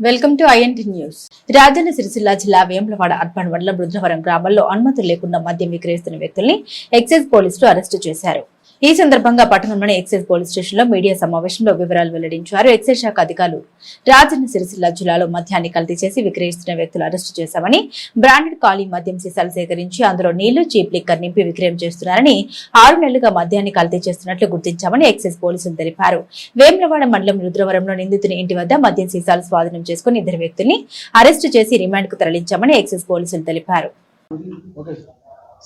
Welcome to INT news. Rajanna Sircilla జిల్లా Vemulawada urban మండలం రుద్రవరం గ్రామంలో అనుమతులు లేకుండా మద్యం విక్రయిస్తున్న వ్యక్తుల్ని ఎక్సైజ్ పోలీసులు అరెస్టు చేశారు. ఈ సందర్భంగా పట్టణంలోని ఎక్సైజ్ పోలీస్ స్టేషన్లో మీడియా సమావేశంలో వివరాలు వెల్లడించారు. ఎక్సైజ్ శాఖ అధికారులు రాజన్న సిరిసిల్ల జిల్లాలో మద్యాన్ని కల్తీ చేసి విక్రయిస్తున్న వ్యక్తులు అరెస్టు చేశామని బ్రాండెడ్ ఖాళీ మద్యం సీసాలు సేకరించి అందులో నీళ్ళు చీప్ లిక్కర్ నింపి విక్రయం చేస్తున్నారని ఆరు నెలలుగా మద్యాన్ని కల్తీ చేస్తున్నట్లు గుర్తించామని ఎక్సైజ్ పోలీసులు తెలిపారు. వేములవాడ మండలం రుద్రవరంలో నిందితుని ఇంటి వద్ద మద్యం సీసాలు స్వాధీనం చేసుకుని ఇద్దరు వ్యక్తుల్ని అరెస్టు చేసి రిమాండ్కు తరలించామని ఎక్సైజ్ పోలీసులు తెలిపారు.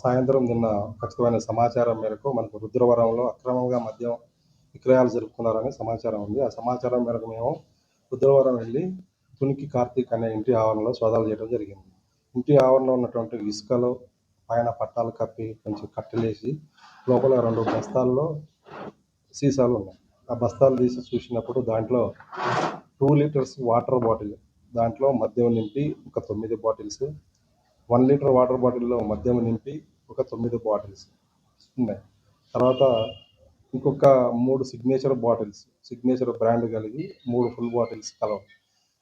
సాయంత్రం నిన్న ఖచ్చితమైన సమాచారం మేరకు మనకు రుద్రవరంలో అక్రమంగా మద్యం విక్రయాలు జరుపుకున్నారని సమాచారం ఉంది. ఆ సమాచారం మేరకు మేము రుద్రవరం వెళ్ళి తునికి కార్తీక్ అనే ఇంటి ఆవరణలో సోదాలు చేయడం జరిగింది. ఇంటి ఆవరణలో ఉన్నటువంటి ఇసుకలో పైన పట్టాలు కప్పి కొంచెం కట్టెలేసి లోపల రెండు బస్తాల్లో సీసాలు ఉన్నాయి. ఆ బస్తాలు తీసి చూసినప్పుడు దాంట్లో టూ లీటర్స్ వాటర్ బాటిల్ దాంట్లో మద్యం నింపి ఒక తొమ్మిది బాటిల్స్ వన్ లీటర్ వాటర్ బాటిల్లో మద్యం నింపి ఒక తొమ్మిది బాటిల్స్ ఉన్నాయి. తర్వాత ఇంకొక మూడు సిగ్నేచర్ బాటిల్స్ సిగ్నేచర్ బ్రాండ్ కలిగి మూడు ఫుల్ బాటిల్స్ కలవు.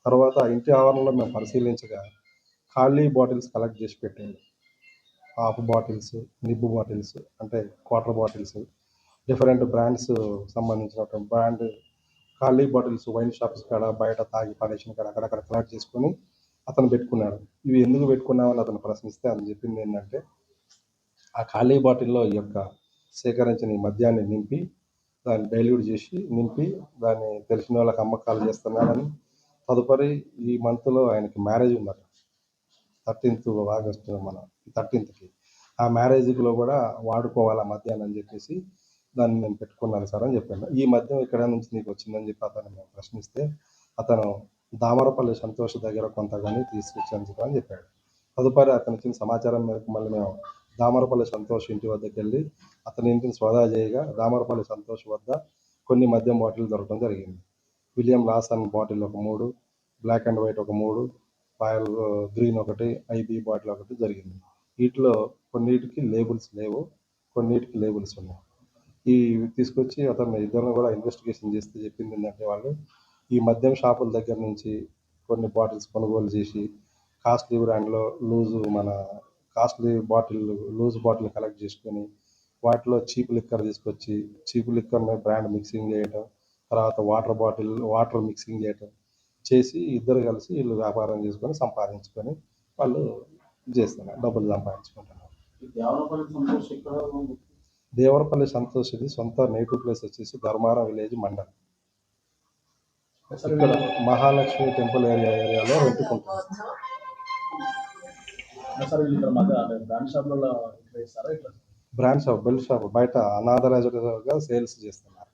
తర్వాత ఇంటి ఆవరణలో మేము పరిశీలించగా ఖాళీ బాటిల్స్ కలెక్ట్ చేసి పెట్టాము హాఫ్ బాటిల్స్ నిబ్బు బాటిల్స్ అంటే క్వార్టర్ బాటిల్స్ డిఫరెంట్ బ్రాండ్స్ సంబంధించినటువంటి బ్రాండ్ ఖాళీ బాటిల్స్ వైన్ షాప్స్ కాడ బయట తాగి పడేసిన కాడ అక్కడక్కడ కలెక్ట్ చేసుకొని అతను పెట్టుకున్నాడు. ఇవి ఎందుకు పెట్టుకున్నామని అతను ప్రశ్నిస్తే అతను చెప్పింది ఏంటంటే ఆ ఖాళీ బాటిల్లో ఈ యొక్క సేకరించిన ఈ మద్యాన్ని నింపి దాన్ని డైల్యూట్ చేసి నింపి దాన్ని తెలిసిన వాళ్ళకి అమ్మకాలు చేస్తున్నాడని తదుపరి ఈ మంత్లో ఆయనకి మ్యారేజ్ ఉన్నారు థర్టీన్త్ ఆగస్టు మన థర్టీన్త్కి. ఆ మ్యారేజ్లో కూడా వాడుకోవాలి ఆ మద్యాన్ని అని చెప్పేసి దాన్ని నేను పెట్టుకున్నాను సార్ అని చెప్పాను. ఈ మద్యం ఇక్కడ నుంచి నీకు వచ్చిందని చెప్పి అతను మేము ప్రశ్నిస్తే అతను దామరపల్లి సంతోష్ దగ్గర కొంత కానీ తీసుకొచ్చాను అని చెప్పాడు. తదుపరి అతను ఇచ్చిన సమాచారం మేరకు మళ్ళీ మేము దామరపల్లి సంతోష్ ఇంటి వద్దకు వెళ్ళి అతని ఇంటిని సోదా చేయగా దామరపల్లి సంతోష్ వద్ద కొన్ని మద్యం బాటిల్ దొరకడం జరిగింది. విలియం లాసన్ బాటిల్ ఒక మూడు బ్లాక్ అండ్ వైట్ ఒక మూడు రాయల్ గ్రీన్ ఒకటి ఐబీ బాటిల్ ఒకటి జరిగింది. వీటిలో కొన్నిటికి లేబుల్స్ లేవు కొన్నిటికి లేబుల్స్ ఉన్నాయి. ఈ తీసుకొచ్చి అతను ఇద్దరిని కూడా ఇన్వెస్టిగేషన్ చేస్తే చెప్పింది ఏంటంటే వాళ్ళు ఈ మద్యం షాపుల దగ్గర నుంచి కొన్ని బాటిల్స్ కొనుగోలు చేసి కాస్ట్లీ బ్రాండ్లో లూజు మన costly bottle loose bottle collect చేసుకొని వాటిలో చీప్ లిక్కర్ తీసుకొచ్చి చీప్ లిక్కర్ని బ్రాండ్ మిక్సింగ్ చేయటం తర్వాత వాటర్ బాటిల్ వాటర్ మిక్సింగ్ చేయటం చేసి ఇద్దరు కలిసి వీళ్ళు వ్యాపారం చేసుకొని సంపాదించుకొని వాళ్ళు చేస్తున్నారు డబ్బులు సంపాదించుకుంటున్నారు. దేవరపల్లి సంతోష్ ఇక్కడ దేవరపల్లి సంతోష్ ఇది సొంత నేటివ్ ప్లేస్ వచ్చేసి ధర్మారం విలేజ్ మండల్. ఇక్కడ మహాలక్ష్మి టెంపుల్ ఏరియా ఏరియాలో అంటే బ్రాండ్ షాప్లలో ఇక్కడ ఇస్తారా ఇట్లా? బ్రాండ్ షాప్ బెల్ షాప్ బయట అనాథరైజ్డ్గా సేల్స్ చేస్తున్నారు.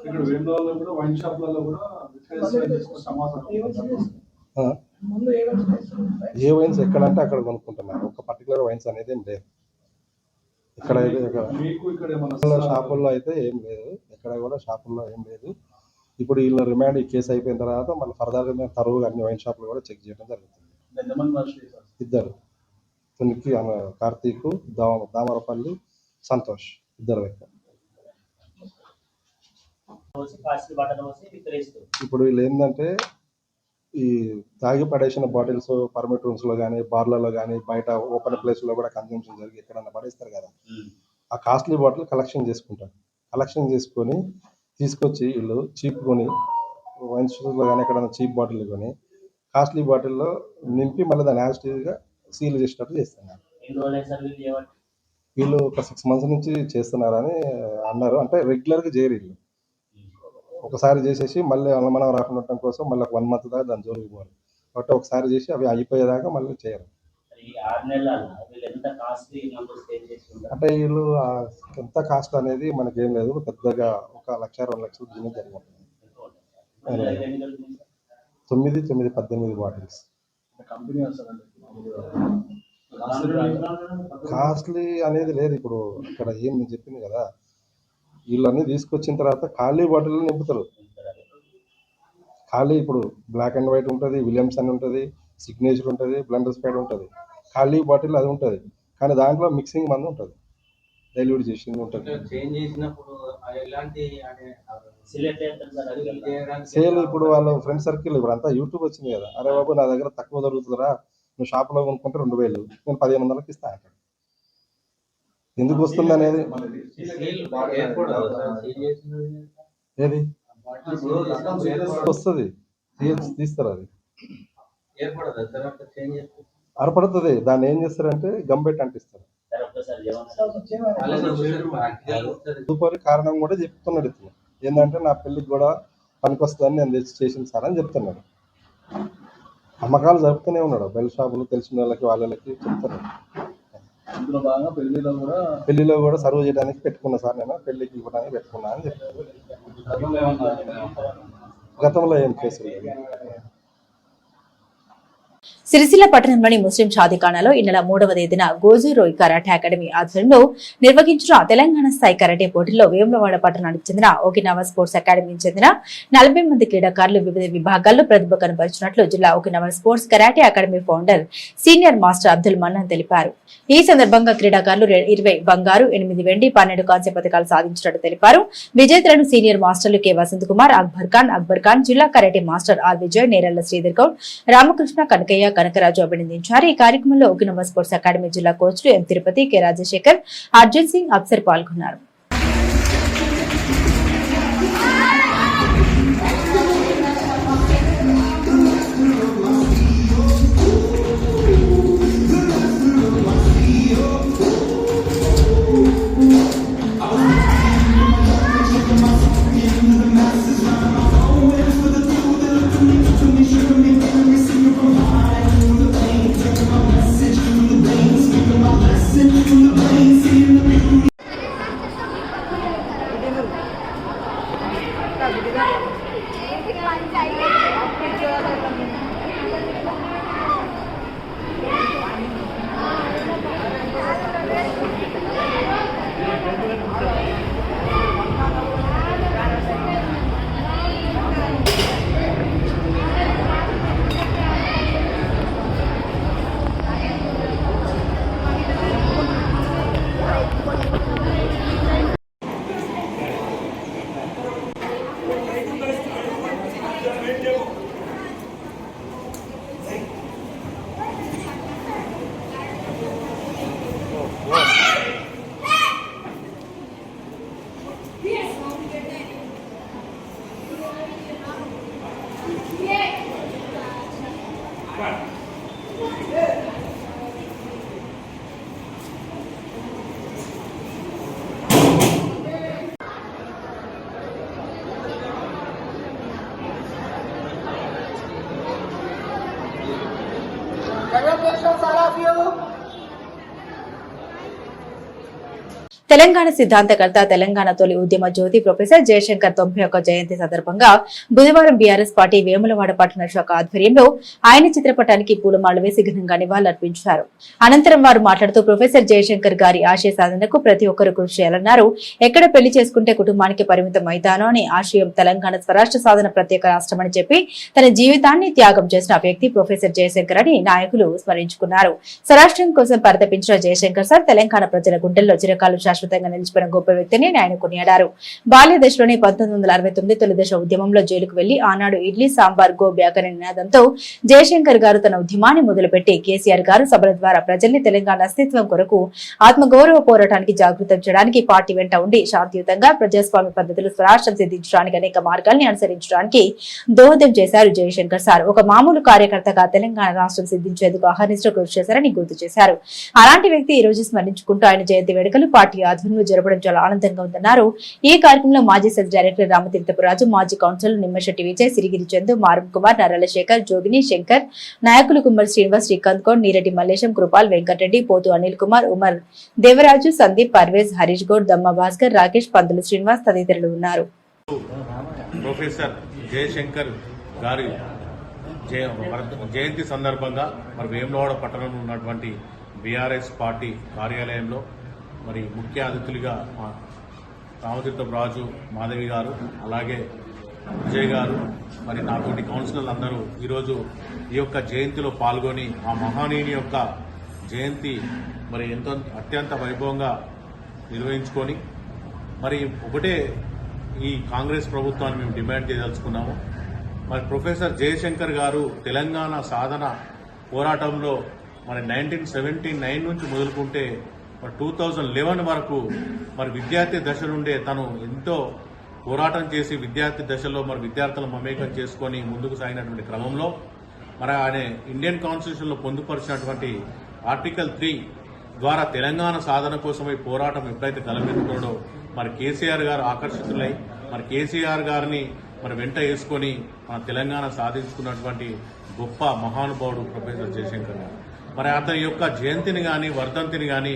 ఇక్కడ వేణులలో కూడా వైన్ షాప్లలో కూడా విక్రయిస్తారు చేసుకునే సమాచారం ఆ, ఏ వైన్స్ ఎక్కడంటే అక్కడ కొనుక్కుంటున్నారు. ఒక పర్టికులర్ వైన్స్ అనేది ఏం లేదు. ఇక్కడ అయితే ఇక్కడ మీకు ఇక్కడ ఏమన్నా షాపుల్లో షాపుల్లో అయితే ఏం లేదు. ఎక్కడ కూడా షాపుల్లో ఏం లేదు. ఇప్పుడు వీళ్ళ రిమాండ్ ఈ కేసు అయిపోయిన తర్వాత మళ్ళీ ఫర్దర్గా మేము తరువుగా అన్ని వైన్ షాపులు కూడా చెక్ చేయడం జరుగుతుంది. ఇద్దరు. తునికి కార్తీక్ దా దామరపల్లి సంతోష్ ఇద్దరు వ్యక్తులు. ఇప్పుడు వీళ్ళు ఏంటంటే ఈ తాగి పడేసిన బాటిల్స్ పర్మిట్ రూమ్స్లో కానీ బార్లలో కానీ బయట ఓపెన్ ప్లేస్లో కూడా కన్జంప్షన్ జరిగి ఎక్కడన్నా పడేస్తారు కదా. ఆ కాస్ట్లీ బాటిల్ కలెక్షన్ చేసుకుంటారు. కలెక్షన్ చేసుకొని తీసుకొచ్చి వీళ్ళు చీప్ కొని వైన్ స్టోర్లో కానీ ఎక్కడైనా చీప్ బాటిల్ కొని కాస్ట్లీ బాటిల్లో నింపి మళ్ళీ దాన్ని యాజిటీవ్గా సీల్ చేసేటట్టు చేస్తున్నారు. వీళ్ళు ఒక సిక్స్ మంత్స్ నుంచి చేస్తున్నారని అన్నారు. అంటే రెగ్యులర్గా చేయరు వీళ్ళు. ఒకసారి చేసేసి మళ్ళీ అనుమానం రాకుండా ఉండటం కోసం మళ్ళీ ఒక వన్ మంత్ దాకా దాని జోలికి పోవాలి. కాబట్టి ఒకసారి చేసి అవి అయిపోయేదాకా మళ్ళీ చేయరు. అంటే వీళ్ళు ఎంత కాస్ట్ అనేది మనకేం లేదు. పెద్దగా ఒక లక్ష రెండు లక్షలు దీని జరిగి ఉంటుంది అందులో ఐదు ఎన్ని రోజులు ఉంది? సార్? తొమ్మిది తొమ్మిది పద్దెనిమిది బాటిల్స్ కంపెనీ కాస్ట్లీ అనేది లేదు. ఇప్పుడు ఇక్కడ ఏం నేను చెప్పింది కదా. వీళ్ళు అన్ని తీసుకొచ్చిన తర్వాత ఖాళీ బాటిల్ నింపుతారు. ఖాళీ ఇప్పుడు బ్లాక్ అండ్ వైట్ ఉంటుంది విలియమ్స్ అని ఉంటుంది సిగ్నేచర్ ఉంటుంది బ్లండర్ స్పైడ్ ఉంటుంది. ఖాళీ బాటిల్ అది ఉంటుంది. కానీ దాంట్లో మిక్సింగ్ మంది ఉంటుంది. డైల్యూట్ చేసింది ఉంటుంది. సేల్ ఇప్పుడు వాళ్ళ ఫ్రెండ్ సర్కిల్ ఇప్పుడు అంతా యూట్యూబ్ వచ్చింది కదా. అరే బాబు నా దగ్గర తక్కువ దొరుకుతుందిరా. నువ్వు షాప్లో కొనుక్కుంటే రెండు వేలు. నేను పదిహేను వందలకి ఇస్తాను అక్కడ ఎందుకు వస్తుంది అనేది. ఏది. వస్తుంది. తీస్తారు అది. అరపడుతుంది. దాన్ని ఏం చేస్తారంటే గంబెట్ అంటిస్తారు. తదుపరి కారణం కూడా చెప్తున్నాడు ఇతను. ఏంటంటే నా పెళ్ళికి కూడా పనికొస్తుందని నేను తెచ్చి చేసింది సార్ అని చెప్తున్నాడు. అమ్మకాలు జరుపుతూనే ఉన్నాడు. బెల్ షాపులు తెలిసిన వాళ్ళకి వాళ్ళకి చెప్తున్నాడు. పెళ్ళిలో కూడా పెళ్ళిలో కూడా సర్వ్ చేయడానికి పెట్టుకున్నా సార్ నేను. పెళ్ళికి ఇవ్వడానికి పెట్టుకున్నా అని చెప్పాను గతంలో ఏం కేసులు సిరిసిల్ల పట్టణంలోని ముస్లిం షాదిఖానాలో ఈ నెల మూడవ తేదీన గోజురోయ్ కరాటే అకాడమీ ఆధ్వర్యంలో నిర్వహించిన తెలంగాణ స్థాయి కరాటే పోటీలో వేములవాడ పట్టణానికి చెందిన ఓకినావా స్పోర్ట్స్ అకాడమీకి చెందిన నలభై మంది క్రీడాకారులు వివిధ విభాగాల్లో ప్రతిభ కనబరిచినట్లు జిల్లా Okinawa sports karate academy founder senior master Abdul Mannan తెలిపారు. ఈ సందర్భంగా క్రీడాకారులు ఇరవై బంగారు ఎనిమిది వెండి పన్నెండు కాంస్య పథకాలు సాధించినట్టు తెలిపారు. విజేతలను సీనియర్ మాస్టర్లు కె వసంత్ కుమార్ అక్బర్ ఖాన్ అక్బర్ ఖాన్ జిల్లా karate master R Vijay Neralla Sridhar Goud Ramakrishna Kanakaiah Kanakaraju అభినందించారు. ఈ కార్యక్రమంలో ఉకినవ స్పోర్ట్స్ అకాడమీ జిల్లా కోచ్లు ఎం తిరుపతి కె రాజశేఖర్ అర్జున్ సింగ్ అప్సర్ పాల్గొన్నారు. Congratulations, I love you. Telangana సిద్ధాంతకర్త Telangana తొలి ఉద్యమ జ్యోతి ప్రొఫెసర్ జయశంకర్ తొంభై ఒక్క జయంతి సందర్భంగా బుధవారం బీఆర్ఎస్ పార్టీ వేములవాడ పట్టణ శాఖ ఆధ్వర్యంలో ఆయన చిత్రపటానికి పూలమాల వేసి ఘనంగా నివాళులర్పించారు. అనంతరం వారు మాట్లాడుతూ ప్రొఫెసర్ జయశంకర్ గారి ఆశయ సాధనకు ప్రతి ఒక్కరూ కృషి చేయాలన్నారు. ఎక్కడ పెళ్ళి చేసుకుంటే కుటుంబానికి పరిమితం అవుతానో అని ఆశయం తెలంగాణ స్వరాష్ట్ర సాధన ప్రత్యేక రాష్ట్రమని చెప్పి తన జీవితాన్ని త్యాగం చేసిన వ్యక్తి ప్రొఫెసర్ జయశంకర్ అని నాయకులు స్మరించుకున్నారు. స్వరాష్ట్రం కోసం పరితపించిన జయశంకర్ సార్ తెలంగాణ ప్రజల గుండెల్లో చిరకాలు శాశ్వతంగా నిలిచిపోయిన గొప్ప వ్యక్తిని ఆయన కొనియాడారు. బాల్య దశలోనే పంతొమ్మిది వందల అరవై తొమ్మిది తొలి దశ ఉద్యమంలో జైలుకు వెళ్ళి ఆనాడు ఇడ్లీ సాంబార్ గో బ్యాక్ అనే నినాదంతో జయశంకర్ గారు తన ఉద్యమాన్ని మొదలుపెట్టి కేసీఆర్ గారు సభల ద్వారా ప్రజల్ని తెలంగాణ అస్తిత్వం కొరకు ఆత్మగౌరవ పోరాటానికి జాగృతం చేయడానికి పార్టీ వెంట ఉండి శాంతియుతంగా ప్రజాస్వామ్య పద్ధతులు స్వరాష్ట్రం సిద్ధించడానికి అనేక మార్గాల్ని అనుసరించడానికి దోహదం చేశారు జయశంకర్ సార్. ఒక మామూలు కార్యకర్తగా తెలంగాణ రాష్ట్రం సిద్ధించేందుకు ఆహ్వానిస్తూ కృషి చేశారని గుర్తు చేశారు. అలాంటి వ్యక్తి ఈ రోజు స్మరించుకుంటూ ఆయన జయంతి వేడుకలు పార్టీ ఆధ్వర్యంలో జరపడం చాలా ఆనందంగా ఉందన్నారు. ఈ కార్యక్రమంలో మాజీ సెల్ డైరెక్టర్ రామతీర్థపురాజు మాజీ కౌన్సిలర్ నిమ్మశెట్టి విజయ్ సిరిగిరి చందు మారం కుమార్ నరల శేఖర్ జోగిని శంకర్ నాయకులు కుమ్మర్ శ్రీనివాస్ శ్రీకాంత్ గౌడ్ నీరెడ్డి మల్లేశం కృపాల్ వెంకటరెడ్డి పోతు అనిల్ కుమార్ ఉమర్ దేవరాజు సందీప్ పర్వేజ్ హరీష్ గౌడ్ దమ్మ భాస్కర్ రాకేష్ పందులు శ్రీనివాస్ తదితరులు ఉన్నారు. ప్రొఫెసర్ జయశంకర్ గారి జయంతి సందర్భంగా మరి వేములవాడ పట్టణంలో ఉన్నటువంటి బీఆర్ఎస్ పార్టీ కార్యాలయంలో మరి ముఖ్య అతిథులుగా మా రామతీర్థం రాజు మాధవి గారు అలాగే విజయ్ గారు మరి నాతోటి కౌన్సిలర్లు అందరూ ఈరోజు ఈ యొక్క జయంతిలో పాల్గొని ఆ మహానీయుని యొక్క జయంతి మరి ఎంతో అత్యంత వైభవంగా నిర్వహించుకొని మరి ఒకటే ఈ కాంగ్రెస్ ప్రభుత్వాన్ని మేము డిమాండ్ చేయదలుచుకున్నాము. మరి ప్రొఫెసర్ జయశంకర్ గారు తెలంగాణ సాధన పోరాటంలో మరి నైన్టీన్ సెవెంటీ నైన్ నుంచి మొదలుకుంటే మరి టూ థౌజండ్ లెవెన్ వరకు మరి విద్యార్థి దశ నుండే తను ఎంతో పోరాటం చేసి విద్యార్థి దశలో మరి విద్యార్థులను మమేకం చేసుకొని ముందుకు సాగినటువంటి క్రమంలో మరి ఆయన ఇండియన్ కాన్స్టిట్యూషన్లో పొందుపరిచినటువంటి ఆర్టికల్ త్రీ ద్వారా తెలంగాణ సాధన కోసమై పోరాటం ఎప్పుడైతే తలపెట్టుకున్నాడో మరి కేసీఆర్ గారు ఆకర్షితులై మరి కేసీఆర్ గారిని మరి వెంట వేసుకొని మన తెలంగాణ సాధించుకున్నటువంటి గొప్ప మహానుభావుడు ప్రొఫెసర్ జయశంకర్ గారు. మరి అతని యొక్క జయంతిని కానీ వర్ధంతిని కానీ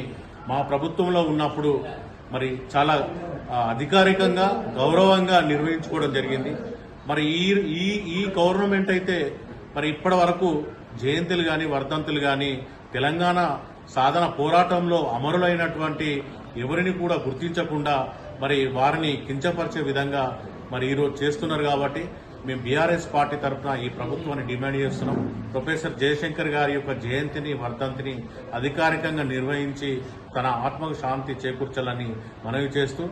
మా ప్రభుత్వంలో ఉన్నప్పుడు మరి చాలా అధికారికంగా గౌరవంగా నిర్వహించుకోవడం జరిగింది. మరి ఈ ఈ ఈ గవర్నమెంట్ అయితే మరి ఇప్పటి వరకు జయంతులు కానీ వర్ధంతులు కానీ తెలంగాణ సాధన పోరాటంలో అమరులైనటువంటి ఎవరిని కూడా గుర్తించకుండా మరి వారిని కించపరిచే విధంగా మరి ఈరోజు చేస్తున్నారు కాబట్టి మేము బీఆర్ఎస్ పార్టీ తరఫున ఈ ప్రభుత్వాన్ని డిమాండ్ చేస్తున్నాం. ప్రొఫెసర్ జయశంకర్ గారి యొక్క జయంతిని వర్ధంతిని అధికారికంగా నిర్వహించి తన ఆత్మకు శాంతి చేకూర్చాలని మనవి చేస్తూ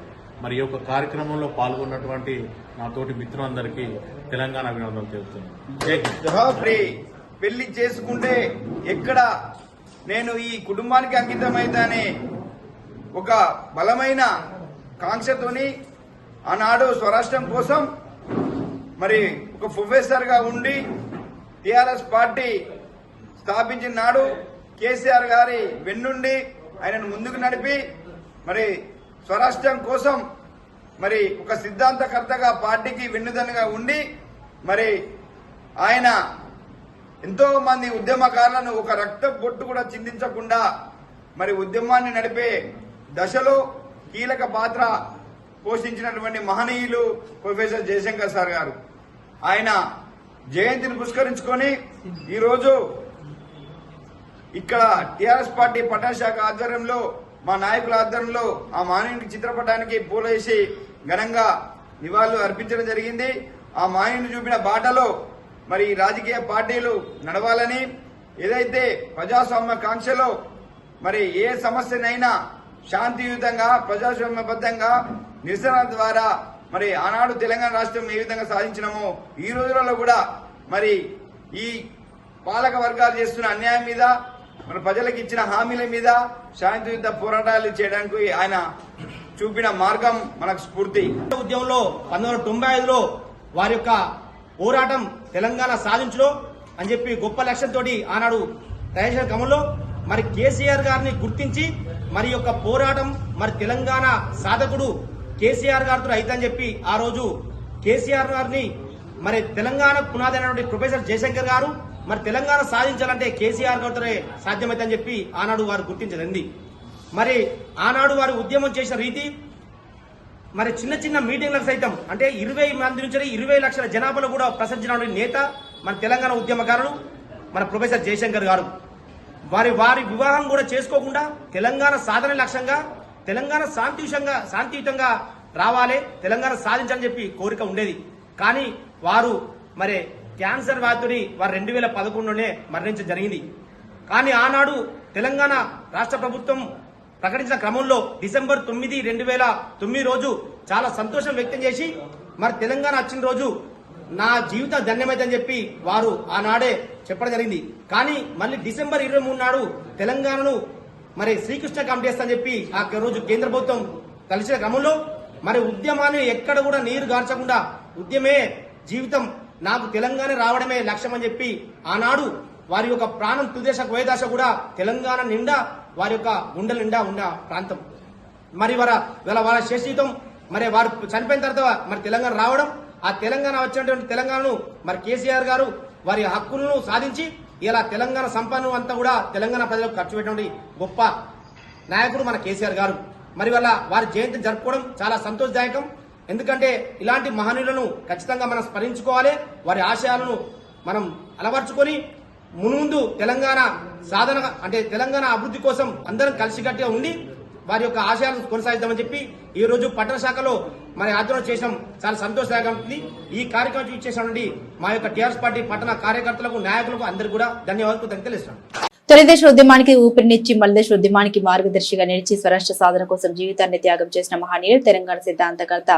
మరి ఈ యొక్క కార్యక్రమంలో పాల్గొన్నటువంటి నా తోటి మిత్రులందరికీ తెలంగాణ అభినందనలు తెలుపుతున్నాను. పెళ్ళి చేసుకుంటే ఎక్కడ నేను ఈ కుటుంబానికి అంకితమైతానే? ఒక బలమైన కాంక్షతోని ఆనాడు స్వరాష్ట్రం కోసం మరి ఒక ప్రొఫెసర్గా ఉండి టిఆర్ఎస్ పార్టీ స్థాపించిన నాడు కేసీఆర్ గారి వెన్నుండి ఆయనను ముందుకు నడిపి మరి స్వరాష్ట్రం కోసం మరి ఒక సిద్ధాంతకర్తగా పార్టీకి వెన్నుదన్నుగా ఉండి మరి ఆయన ఎంతో మంది ఉద్యమకారులను ఒక రక్త బొట్టు కూడా చిందించకుండా మరి ఉద్యమాన్ని నడిపే దశలో కీలక పాత్ర పోషించినటువంటి మహనీయులు ప్రొఫెసర్ జయశంకర్ సార్ గారు. ఆయన జయంతిని పురస్కరించుకొని ఈరోజు ఇక్కడ టిఆర్ఎస్ పార్టీ పట్టణశాఖ ఆధ్వర్యంలో మా నాయకుల ఆధ్వర్యంలో ఆ మానవునికి చిత్రపటానికి పూలేసి ఘనంగా నివాళులు అర్పించడం జరిగింది. ఆ మానవుని చూపిన బాటలో మరి రాజకీయ పార్టీలు నడవాలని ఏదైతే ప్రజాస్వామ్య కాంక్షలో మరి ఏ సమస్యనైనా శాంతియుతంగా ప్రజాస్వామ్యబద్ధంగా నిరసన ద్వారా మరి ఆనాడు తెలంగాణ రాష్ట్రం ఏ విధంగా సాధించినామో ఈ రోజులలో కూడా మరి ఈ పాలక వర్గాలు చేస్తున్న అన్యాయం మీద మన ప్రజలకు ఇచ్చిన హామీల మీద శాంతియుత పోరాటాలు చేయడానికి ఆయన చూపిన మార్గం మనకు స్ఫూర్తి. ఉద్యమంలో పంతొమ్మిది వందల తొంభై ఐదులో వారి యొక్క పోరాటం తెలంగాణ సాధించడం అని చెప్పి గొప్ప లక్ష్యంతో ఆనాడు తయారు క్రమంలో మరి కేసీఆర్ గారిని గుర్తించి మరి యొక్క పోరాటం మరి తెలంగాణ సాధకుడు కేసీఆర్ గారితో అయితని చెప్పి ఆ రోజు కేసీఆర్ గారిని మరి తెలంగాణ పునాదైనటువంటి ప్రొఫెసర్ జయశంకర్ గారు మరి తెలంగాణ సాధించాలంటే కేసీఆర్ గారితోనే సాధ్యమైందని చెప్పి ఆనాడు వారు గుర్తించదండి మరి ఆనాడు వారు ఉద్యమం చేసిన రీతి మరి చిన్న చిన్న మీటింగ్లకు సైతం అంటే ఇరవై మంది నుంచి ఇరవై లక్షల జనాభాలో కూడా ప్రసరించిన నేత మన తెలంగాణ ఉద్యమకారుడు మన ప్రొఫెసర్ జయశంకర్ గారు. వారి వారి వివాహం కూడా చేసుకోకుండా తెలంగాణ సాధన లక్ష్యంగా తెలంగాణ శాంతియుతంగా శాంతియుతంగా రావాలి తెలంగాణ సాధించాలని చెప్పి కోరిక ఉండేది. కానీ వారు మరి క్యాన్సర్ వ్యాధుడి వారు రెండు వేల పదకొండులోనే మరణించడం జరిగింది. కానీ ఆనాడు తెలంగాణ రాష్ట్ర ప్రభుత్వం ప్రకటించిన క్రమంలో డిసెంబర్ తొమ్మిది రెండు వేల తొమ్మిది రోజు చాలా సంతోషం వ్యక్తం చేసి మరి తెలంగాణ వచ్చిన రోజు నా జీవితం ధన్యమైందని చెప్పి వారు ఆనాడే చెప్పడం జరిగింది. కానీ మళ్ళీ డిసెంబర్ ఇరవై మూడు నాడు తెలంగాణను మరి శ్రీకృష్ణ కమిటీస్ అని చెప్పి ఆ రోజు కేంద్ర ప్రభుత్వం కలిసిన క్రమంలో మరి ఉద్యమాన్ని ఎక్కడ కూడా నీరు గార్చకుండా ఉద్యమే జీవితం నాకు తెలంగాణ రావడమే లక్ష్యం అని చెప్పి ఆనాడు వారి యొక్క ప్రాణం తుదేశ కోయదాశ కూడా తెలంగాణ నిండా వారి యొక్క గుండెల నిండా ఉన్న ప్రాంతం. మరి వారి వాళ్ళ వాళ్ళ శేషితం మరి వారు చనిపోయిన తర్వాత మరి తెలంగాణ రావడం ఆ తెలంగాణ వచ్చినటువంటి తెలంగాణను మరి కేసీఆర్ గారు వారి హక్కులను సాధించి ఇలా తెలంగాణ సంపన్నం అంతా కూడా తెలంగాణ ప్రజలకు ఖర్చు పెట్టండి గొప్ప నాయకుడు మన కేసీఆర్ గారు. మరి వల్ల వారి జయంతిని జరుపుకోవడం చాలా సంతోషదాయకం. ఎందుకంటే ఇలాంటి మహనీయులను ఖచ్చితంగా మనం స్మరించుకోవాలి. వారి ఆశయాలను మనం అలవర్చుకొని మునుముందు తెలంగాణ సాధన అంటే తెలంగాణ అభివృద్ధి కోసం అందరం కలిసికట్టుగా ఉండి వారి యొక్క ఆశయాలను కొనసాగిద్దామని చెప్పి ఈ రోజు పట్టణ శాఖలో మరి ఆధ్వర్యం చేసాం చాలా సంతోషదాయకంగా ఉంది. ఈ కార్యక్రమం ఇచ్చేసినటువంటి మా యొక్క టీఆర్ఎస్ పార్టీ పట్టణ కార్యకర్తలకు నాయకులకు అందరికీ కూడా ధన్యవాదాలు తెలుస్తున్నాను తొలిదేశ ఉద్యమానికి ఊపిరినిచ్చి మలిదేశ ఉద్యమానికి మార్గదర్శిగా నిలిచి స్వరాష్ట్ర సాధన కోసం జీవితాన్ని త్యాగం చేసిన మహనీయులు తెలంగాణ సిద్ధాంతకర్త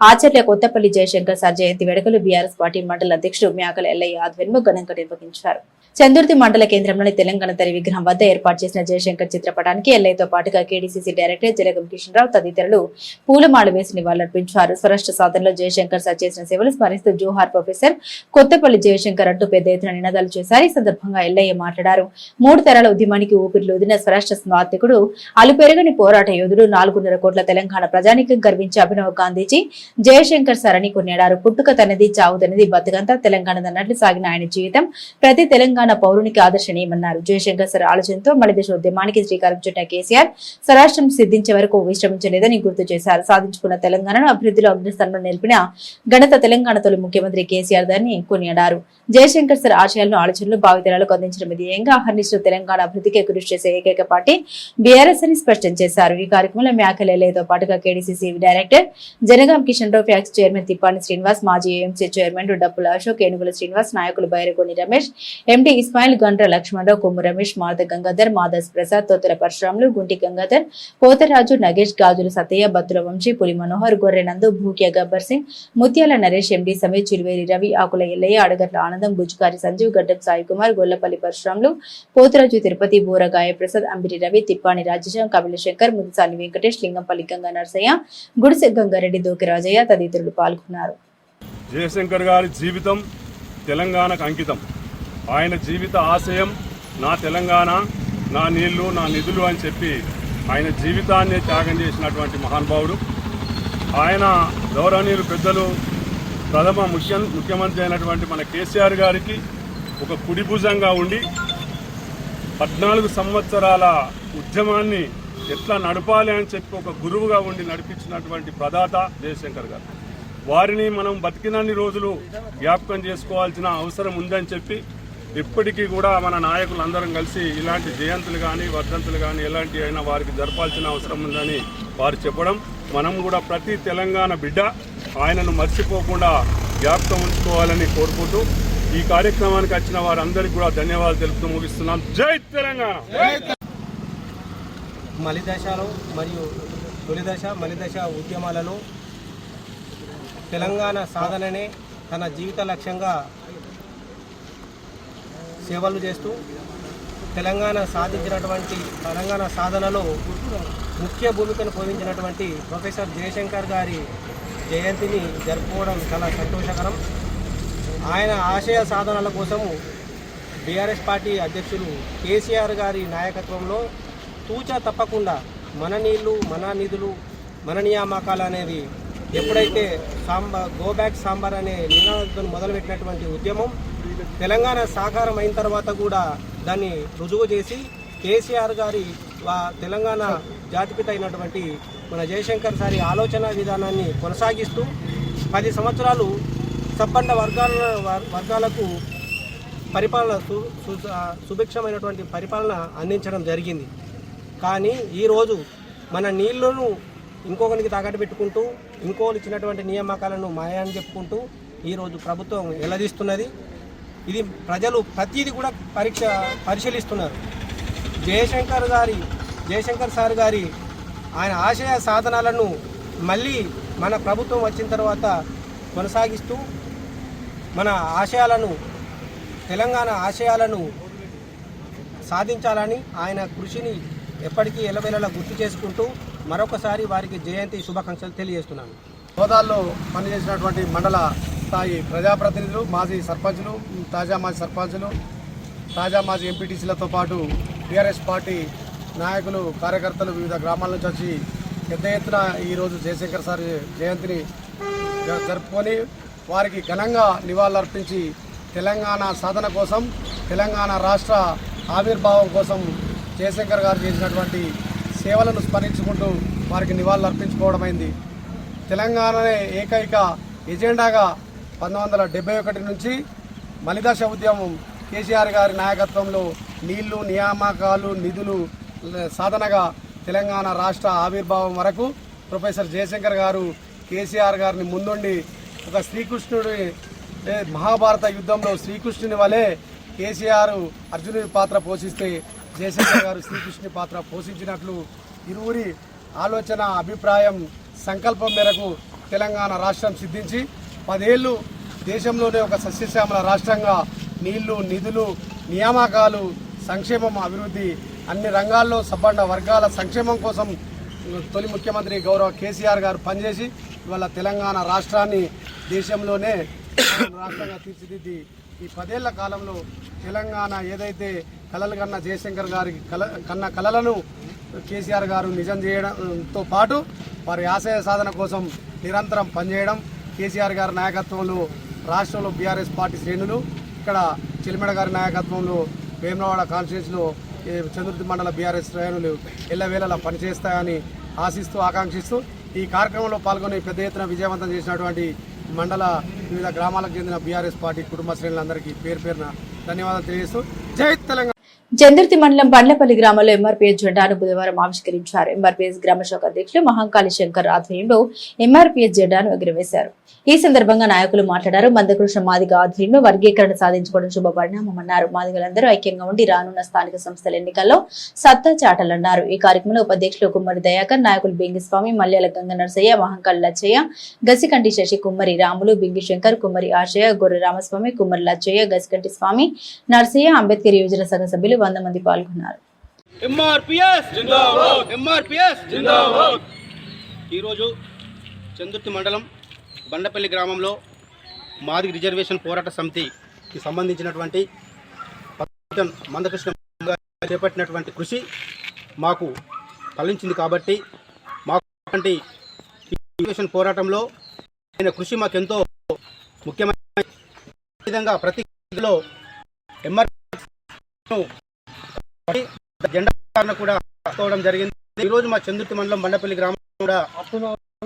ఆచార్య కొత్తపల్లి జయశంకర్ సార్ జయంతి వేడుకలు బీఆర్ఎస్ పార్టీ మండల అధ్యక్షుడు మ్యాకల ఎల్లయ్య ఆధ్వర్యంలో ఘనంగా నిర్వహించారు. చందుర్తి మండల కేంద్రంలోని తెలంగాణ తల్లి విగ్రహం వద్ద ఏర్పాటు చేసిన జయశంకర్ చిత్రపటానికి ఎల్ఐతో పాటుగా కేడీసీసీ డైరెక్టర్ జలగం కిషన్రావు తదితరులు పూలమాల వేసి నివాళులర్పించారు. స్వరాష్ట్ర సాధనలో జయశంకర్ సార్ చేసిన సేవలు స్మరిస్తూ జోహార్ ప్రొఫెసర్ కొత్తపల్లి జయశంకర్ అంటూ పెద్ద ఎత్తున నినాదాలు చేశారు. ఈ సందర్భంగా ఎల్ఐ మాట్లాడారు. మూడు తరాల ఉద్యమానికి ఊపిరిలోదిన స్వరాష్ట్ర స్మార్థికుడు అలుపెరగని పోరాట యోధుడు నాలుగున్నర కోట్ల తెలంగాణ ప్రజానికి గర్వించే అభినవ్ గాంధీజీ జయశంకర్ సార్ అని కొనియాడారు. పుట్టుక తనది చావు తనది బతుకంతా తెలంగాణ సాగిన ఆయన జీవితం ప్రతి తెలంగాణ పౌరునికి ఆదర్శనీయమన్నారు. జయశంకర్ సార్ ఆలోచనతో మలిదేశ ఉద్యమానికి శ్రీకారం చుట్టిన కేసీఆర్ స్వరాష్ట్రం సిద్ధించే వరకు విశ్రమించలేదని గుర్తు చేశారు. సాధించుకున్న తెలంగాణను అభివృద్ధిలో అగ్రస్థానంలో నిలిపిన ఘనత తెలంగాణ తొలి ముఖ్యమంత్రి కేసీఆర్ దాన్ని కొనియాడారు. జయశంకర్ సార్ ఆశయాలను ఆలోచనలు భావితరాలకు అందించడం విధేయంగా అహర్నిశలు తెలంగాణ అభివృద్ధికి కృషి చేసే ఏకైక పార్టీ బీఆర్ఎస్ అని స్పష్టం చేశారు. ఈ కార్యక్రమంలో మేకలేలతో పాటుగా KDCC director Jangaon Kishan Rao PACS chairman Tippani Srinivas మాజీ ఏఎంసీ చైర్మన్ డప్పుల అశోక్ ఏనుగుల శ్రీనివాస్ నాయకులు బైరగోని రమేష్ ఎండి ఇస్మాయిల్ గండ్ర లక్ష్మణరావు కొమ్ము రమేష్ మారుత గంగాధర్ మాదాస్ ప్రసాద్ తోతల పరశురాములు గుంటి గంగాధర్ పోతరాజు నగేష్ గాజుల సతయ్య బత్తుల వంశీ పులి మనోహర్ గొర్రె నందు భూక్య గబ్బర్ సింగ్ ముత్యాల నరేష్ ఎండి సమేత్ చిలువేరి రవి ఆకుల ఎల్లయ్య అడగట్ల ఆనందం గుజ్కారి సంజీవ్ గడ్డం సాయి కుమార్ గొల్లపల్లి పరశురాములు పోతరాజు తిరుపతి బూర గాయప్రసాద్ అంబిరి రవి తిప్పాని రాజశం కపిల శంకర్ ముదిసాని వెంకటేష్ లింగంపల్లి గంగా నరసయ్య గుడిసె గంగారెడ్డి దోకి రాజయ్య తదితరులు పాల్గొన్నారు. జయశంకర్ గారి జీవితం తెలంగాణకు అంకితం. ఆయన జీవిత ఆశయం నా తెలంగాణ నా నీళ్ళు నా నిధులు అని చెప్పి ఆయన జీవితాన్ని త్యాగం చేసినటువంటి మహానుభావుడు. ఆయన గౌరవనీయులు పెద్దలు ప్రథమ ముఖ్య ముఖ్యమంత్రి అయినటువంటి మన కేసీఆర్ గారికి ఒక కుడిభుజంగా ఉండి పద్నాలుగు సంవత్సరాల ఉద్యమాన్ని ఎట్లా నడపాలి అని చెప్పి ఒక గురువుగా ఉండి నడిపించినటువంటి ప్రదాత జయశంకర్ గారు. వారిని మనం బతికినన్ని రోజులు జ్ఞాపకం చేసుకోవాల్సిన అవసరం ఉందని చెప్పి ఇప్పటికీ కూడా మన నాయకులందరం కలిసి ఇలాంటి జయంతులు కానీ వర్ధంతులు కానీ ఎలాంటి అయినా వారికి జరపాల్సిన అవసరం ఉందని వారు చెప్పడం. మనం కూడా ప్రతి తెలంగాణ బిడ్డ ఆయనను మర్చిపోకుండా జ్ఞాపకం ఉంచుకోవాలని కోరుకుంటూ ఈ కార్యక్రమానికి వచ్చిన వారందరికీ కూడా ధన్యవాదాలు తెలుపుతూ ముగిస్తున్నాం. జై తెలంగాణ! మలిదశలో మరియు తొలిదశ మలిదశ ఉద్యమాలను తెలంగాణ సాధననే తన జీవిత లక్ష్యంగా సేవలు చేస్తూ తెలంగాణ సాధించినటువంటి తెలంగాణ సాధనలో ముఖ్య భూమికను పోషించినటువంటి ప్రొఫెసర్ జయశంకర్ గారి జయంతిని జరుపుకోవడం చాలా సంతోషకరం. ఆయన ఆశయ సాధనల కోసము బీఆర్ఎస్ పార్టీ అధ్యక్షులు కేసీఆర్ గారి నాయకత్వంలో తూచా తప్పకుండా మన నీళ్ళు మన నిధులు మన నియామకాలు అనేది ఎప్పుడైతే సాంబార్ గో బ్యాక్ సాంబార్ అనే నినాదంతో మొదలుపెట్టినటువంటి ఉద్యమం తెలంగాణ సాకారం అయిన తర్వాత కూడా దాన్ని రుజువు చేసి కేసీఆర్ గారి తెలంగాణ జాతిపిత అయినటువంటి మన జయశంకర్ సారి ఆలోచన విధానాన్ని కొనసాగిస్తూ పది సంవత్సరాలు సబ్బండ వర్గాల వర్- వర్గాలకు పరిపాలన సు సు- సుభిక్షమైనటువంటి పరిపాలన అందించడం జరిగింది. కానీ ఈరోజు మన నీళ్ళను ఇంకొకరికి తాకట్టు పెట్టుకుంటూ ఇంకోళ్ళు ఇచ్చినటువంటి నియామకాలను మాయాన్ని చెప్పుకుంటూ ఈరోజు ప్రభుత్వం ఎలదీస్తున్నది. ఇది ప్రజలు ప్రతిదీ కూడా పరీక్ష పరిశీలిస్తున్నారు. జయశంకర్ గారి జయశంకర్ సార్ గారి ఆయన ఆశయ సాధనాలను మళ్ళీ మన ప్రభుత్వం వచ్చిన తర్వాత కొనసాగిస్తూ మన ఆశయాలను తెలంగాణ ఆశయాలను సాధించాలని ఆయన కృషిని ఎప్పటికీ ఎలవేళలా గుర్తు చేసుకుంటూ మరొకసారి వారికి జయంతి శుభాకాంక్షలు తెలియజేస్తున్నాను. హోదాల్లో పనిచేసినటువంటి మండల స్థాయి ప్రజాప్రతినిధులు మాజీ సర్పంచులు తాజా మాజీ సర్పంచులు తాజా మాజీ ఎంపీటీసీలతో పాటు టీఆర్ఎస్ పార్టీ నాయకులు కార్యకర్తలు వివిధ గ్రామాల నుంచి వచ్చి పెద్ద ఎత్తున ఈరోజు జయశంకర్ సార్ జయంతిని జరుపుకొని వారికి ఘనంగా నివాళులర్పించి తెలంగాణ సాధన కోసం తెలంగాణ రాష్ట్ర ఆవిర్భావం కోసం జయశంకర్ గారు చేసినటువంటి సేవలను స్మరించుకుంటూ వారికి నివాళులు అర్పించుకోవడమైంది తెలంగాణనే ఏకైక ఎజెండాగా పంతొమ్మిది వందల డెబ్బై ఒకటి నుంచి మలిదశ ఉద్యమం కేసీఆర్ గారి నాయకత్వంలో నీళ్ళు నియామకాలు నిధులు సాధనగా తెలంగాణ రాష్ట్ర ఆవిర్భావం వరకు ప్రొఫెసర్ జయశంకర్ గారు కేసీఆర్ గారిని ముందుండి ఒక శ్రీకృష్ణుడి మహాభారత యుద్ధంలో శ్రీకృష్ణుని వలె కేసీఆర్ అర్జునుడి పాత్ర పోషిస్తే జయశంకర్ గారు శ్రీకృష్ణుని పాత్ర పోషించినట్లు ఇరువురి ఆలోచన అభిప్రాయం సంకల్పం మేరకు తెలంగాణ రాష్ట్రం సిద్ధించి పదేళ్ళు దేశంలోనే ఒక సస్యశ్యామల రాష్ట్రంగా నీళ్ళు నిధులు నియామకాలు సంక్షేమం అభివృద్ధి అన్ని రంగాల్లో సబ్బండ వర్గాల సంక్షేమం కోసం తొలి ముఖ్యమంత్రి గౌరవ కేసీఆర్ గారు పనిచేసి ఇవాళ తెలంగాణ రాష్ట్రాన్ని దేశంలోనే రాష్ట్రంగా తీర్చిదిద్ది. ఈ పదేళ్ళ కాలంలో తెలంగాణ ఏదైతే కలలు కన్న జయశంకర్ గారి కల కన్న కలలను కేసీఆర్ గారు నిజం చేయడంతో పాటు వారి ఆశయ సాధన కోసం నిరంతరం పనిచేయడం కేసీఆర్ గారి నాయకత్వంలో రాష్ట్రంలో బీఆర్ఎస్ పార్టీ శ్రేణులు ఇక్కడ చిలిమెడ గారి నాయకత్వంలో వేమనవాడ కాన్స్టిట్యూన్సీలో ఈ చంద్రుతి మండల బీఆర్ఎస్ శ్రేణులు ఎల్లవేళలా పనిచేస్తాయని ఆశిస్తూ ఆకాంక్షిస్తూ ఈ కార్యక్రమంలో పాల్గొని పెద్ద ఎత్తున విజయవంతం చేసినటువంటి మండల వివిధ గ్రామాలకు చెందిన బీఆర్ఎస్ పార్టీ కుటుంబ శ్రేణులందరికీ పేరు పేరున ధన్యవాదాలు తెలియజేస్తూ జై తెలంగాణ. జందర్తి మండలం బండ్లపల్లి గ్రామంలో ఎంఆర్పీఎస్ జెండాను బుధవారం ఆవిష్కరించారు. ఎంఆర్పీఎస్ గ్రామశాఖ అధ్యక్షులు మహంకాళి శంకర్ ఆధ్వర్యంలో ఎంఆర్పీఎస్ జెండాను ఎగురవేశారు. ఈ సందర్భంగా నాయకులు మాట్లాడారు. మందకృష్ణ మాదిగ ఆధ్వర్యంలో వర్గీకరణ సాధించుకోవడం శుభపరిణామన్నారు మాదిగలందరూ ఐక్యంగా ఉండి రానున్న స్థానిక సంస్థల ఎన్నికల్లో సత్తా చాటాలన్నారు. ఈ కార్యక్రమంలో ఉపాధ్యక్షులు కుమ్మరి దయాకర్ నాయకులు బింగిస్వామి మల్యాల గంగ నరసయ్య మహంకాళి లచ్చయ్య గసికంటి శశి కుమ్మరి రాములు బింగి శంకర్ కుమ్మరి ఆశయ గొర్రె రామస్వామి కుమ్మరి లచ్చయ్య గసికంటి స్వామి నరసయ్య అంబేద్కర్ యువజన సంఘ సభ్యులు వంద మంది పాల్గొన్నారు. ఎంఆర్పిఎస్ ఎంఆర్పిఎస్ ఈరోజు చందుర్తి మండలం బండపల్లి గ్రామంలో మాది రిజర్వేషన్ పోరాట సమితికి సంబంధించినటువంటి మందకృష్ణ చేపట్టినటువంటి కృషి మాకు ఫలించింది కాబట్టి మాకు అటువంటి రిజర్వేషన్ పోరాటంలో ఆయన కృషి మాకెంతో ముఖ్యమైన విధంగా ప్రతి ఎంఆర్ జెండా కూడా తీసుకోవడం జరిగింది. ఈ రోజు మా చందుర్తి మండలం బండపల్లి గ్రామం కూడా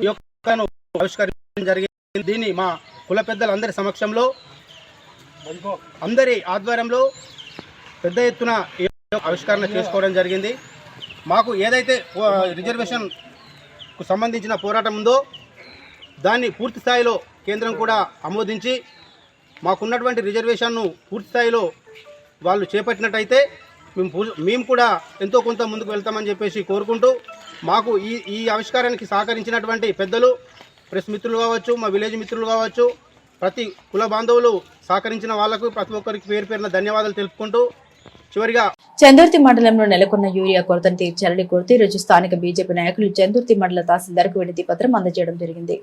యొక్కను ఆవిష్కరించడం జరిగింది. దీన్ని మా కుల పెద్దలందరి సమక్షంలో అందరి ఆధ్వర్యంలో పెద్ద ఎత్తున ఆవిష్కరణ చేసుకోవడం జరిగింది. మాకు ఏదైతే రిజర్వేషన్కు రిజర్వేషన్కు సంబంధించిన పోరాటం ఉందో దాన్ని పూర్తి స్థాయిలో కేంద్రం కూడా ఆమోదించి మాకున్నటువంటి రిజర్వేషన్ను పూర్తి స్థాయిలో వాళ్ళు చేపట్టినట్టయితే మేము పూజ మేము కూడా ఎంతో కొంత ముందుకు వెళ్తామని చెప్పేసి కోరుకుంటూ మాకు ఈ ఈ ఆవిష్కారానికి సహకరించినటువంటి పెద్దలు ప్రెస్ మిత్రులు కావచ్చు మా విలేజ్ మిత్రులు కావచ్చు ప్రతి కుల బాంధవులు సహకరించిన వాళ్ళకు ప్రతి ఒక్కరికి పేరు పేరున ధన్యవాదాలు తెలుపుకుంటూ చివరిగా చందుర్తి మండలంలో నెలకొన్న యూరియా కొరతను తీర్చాలని కోరుతూ ఈ రోజు స్థానిక బీజేపీ నాయకులు చందుర్తి మండల తహసీల్దార్కు వినతి పత్రం అందజేయడం జరిగింది.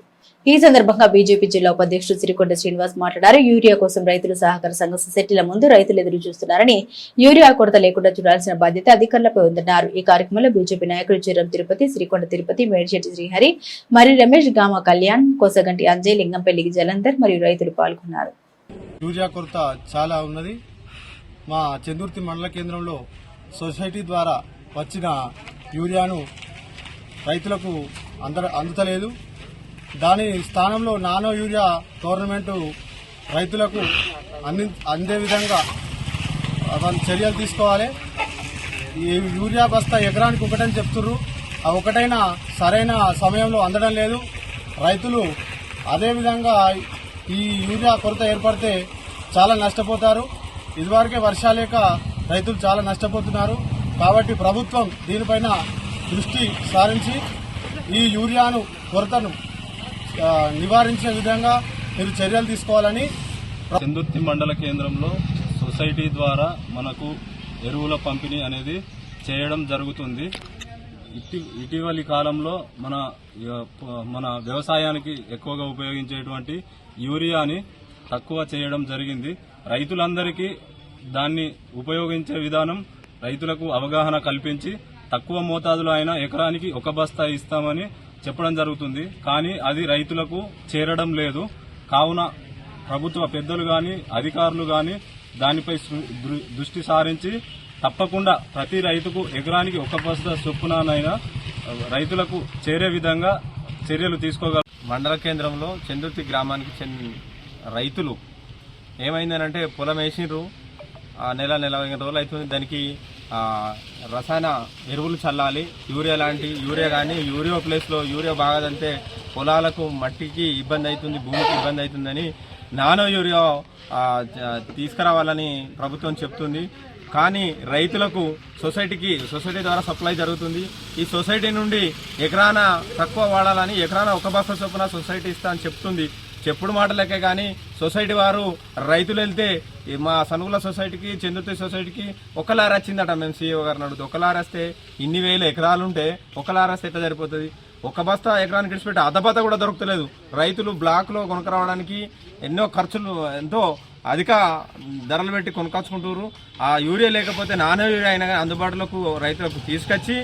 ఈ సందర్భంగా బీజేపీ జిల్లా ఉపాధ్యక్షుడు సిరికొండ శ్రీనివాస్ మాట్లాడారు. యూరియా కోసం రైతులు సహకార సంఘ సొసైటీల ముందు రైతులు ఎదురు చూస్తున్నారని యూరియా కొరత లేకుండా చూడాల్సిన బాధ్యత అధికారులపై ఉందన్నారు. ఈ కార్యక్రమంలో బీజేపీ నాయకులు చిరం తిరుపతి శ్రీకొండ తిరుపతి మేడిశెట్టి శ్రీహరి మరి రమేష్ గామ కళ్యాణ్ కోసగంటి అంజయ్ లింగంపల్లి జలంధర్ మరియు రైతులు పాల్గొన్నారు. యూరియా కొరత చాలా ఉన్నది. మా చందుర్తి మండల కేంద్రంలో సొసైటీ ద్వారా వచ్చిన యూరియాను రైతులకు అంద అందుతలేదు. దాని స్థానంలో నానో యూరియా గవర్నమెంట్ రైతులకు అంది అందే విధంగా వాళ్ళు చర్యలు తీసుకోవాలి. ఈ యూరియా బస్తా ఎకరానికి ఒకటని చెప్తుర్రు. ఆ ఒకటైనా సరైన సమయంలో అందడం లేదు. రైతులు అదేవిధంగా ఈ యూరియా కొరత ఏర్పడితే చాలా నష్టపోతారు. ఇదివరకే వర్షాలేక రైతులు చాలా నష్టపోతున్నారు. కాబట్టి ప్రభుత్వం దీనిపైన దృష్టి సారించి ఈ యూరియాను కొరతను నివారించే విధంగా మీరు చర్యలు తీసుకోవాలని చందుర్తి మండల కేంద్రంలో సొసైటీ ద్వారా మనకు ఎరువుల పంపిణీ అనేది చేయడం జరుగుతుంది. ఇటి ఇటీవలి కాలంలో మన య- మన వ్యవసాయానికి ఎక్కువగా ఉపయోగించేటువంటి యూరియాని తక్కువ చేయడం జరిగింది. రైతులందరికీ దాన్ని ఉపయోగించే విధానం రైతులకు అవగాహన కల్పించి తక్కువ మోతాదులో అయినా ఎకరానికి ఒక బస్తా ఇస్తామని చెప్పడం జరుగుతుంది. కానీ అది రైతులకు చేరడం లేదు. కావున ప్రభుత్వ పెద్దలు గాని అధికారులు గాని దానిపై దృష్టి సారించి తప్పకుండా ప్రతి రైతుకు ఎకరానికి ఒక బస్తా చొప్పునైనా రైతులకు చేరే విధంగా చర్యలు తీసుకోగల మండల కేంద్రంలో చందుర్తి గ్రామానికి చెందిన రైతులు ఏమైందనంటే పొలం వేసినారు ఆ నెల నెల రోజులు అవుతుంది. దానికి రసాయన ఎరువులు చల్లాలి. యూరియా లాంటి యూరియా కానీ యూరియా ప్లేస్లో యూరియా బాగా పొలాలకు మట్టికి ఇబ్బంది అవుతుంది భూమికి ఇబ్బంది అవుతుందని నానో యూరియా తీసుకురావాలని ప్రభుత్వం చెప్తుంది. కానీ రైతులకు సొసైటీకి సొసైటీ ద్వారా సప్లై జరుగుతుంది. ఈ సొసైటీ నుండి ఎకరాన తక్కువ వాడాలని ఎకరాన ఒక బస్సు చొప్పున సొసైటీ ఇస్తా అని చెప్తుంది. చెప్పుడు మాటలకే కానీ సొసైటీ వారు రైతులు వెళ్తే మా సనుగుల సొసైటీకి చందుర్తి సొసైటీకి ఒక లారీ వచ్చిందట మేము సీఈఓ గారిని అడుగుతూ. ఒక లారీ వస్తే ఇన్ని వేల ఎకరాలు ఉంటే ఒక లారీ వస్తే ఎట్లా సరిపోతుంది? ఒక బస్తా ఎకరానికి ఇడిచిపెట్టి అర్ధ కూడా దొరుకుతలేదు. రైతులు బ్లాక్లో కొనుక్కరావడానికి ఎన్నో ఖర్చులు ఎంతో అధిక ధరలు పెట్టి కొనుకొచ్చుకుంటున్నారు ఆ యూరియా లేకపోతే నాన్న యూరియా అయినా కానీ అందుబాటులోకి రైతులకు తీసుకొచ్చి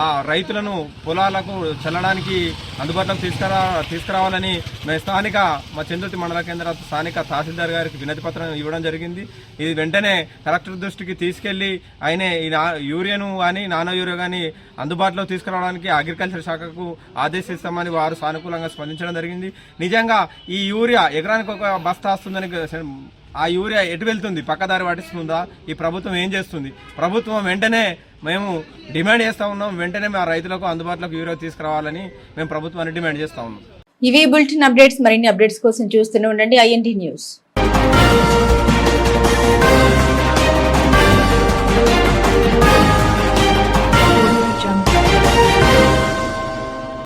ఆ రైతులను పొలాలకు చల్లడానికి అందుబాటులోకి తీసుకురా తీసుకురావాలని మేము స్థానిక మా చంద్రుతి మండల కేంద్ర స్థానిక తహసీల్దార్ గారికి వినతి పత్రం ఇవ్వడం జరిగింది. ఇది వెంటనే కలెక్టర్ దృష్టికి తీసుకెళ్ళి ఆయనే ఈ యూరియాను కానీ నానో యూరియా కానీ అందుబాటులో తీసుకురావడానికి అగ్రికల్చర్ శాఖకు ఆదేశిస్తామని వారు సానుకూలంగా స్పందించడం జరిగింది. నిజంగా ఈ యూరియా ఎకరానికి ఒక బస్తా వస్తుందని ఆ యూరియా ఎటు వెళ్తుంది? పక్కదారి పాటిస్తుందా ఈ ప్రభుత్వం ఏం చేస్తుంది? ప్రభుత్వం వెంటనే మేము డిమాండ్ చేస్తా ఉన్నాం. వెంటనే మా రైతులకు అందుబాటులోకి యూరియా తీసుకురావాలని మేము ప్రభుత్వాన్ని డిమాండ్ చేస్తా ఉన్నాం. ఇవి బులెటిన్ అప్డేట్స్ మరిన్ని అప్డేట్స్ కోసం చూస్తూనే ఉండండి ఐఎన్టీ న్యూస్.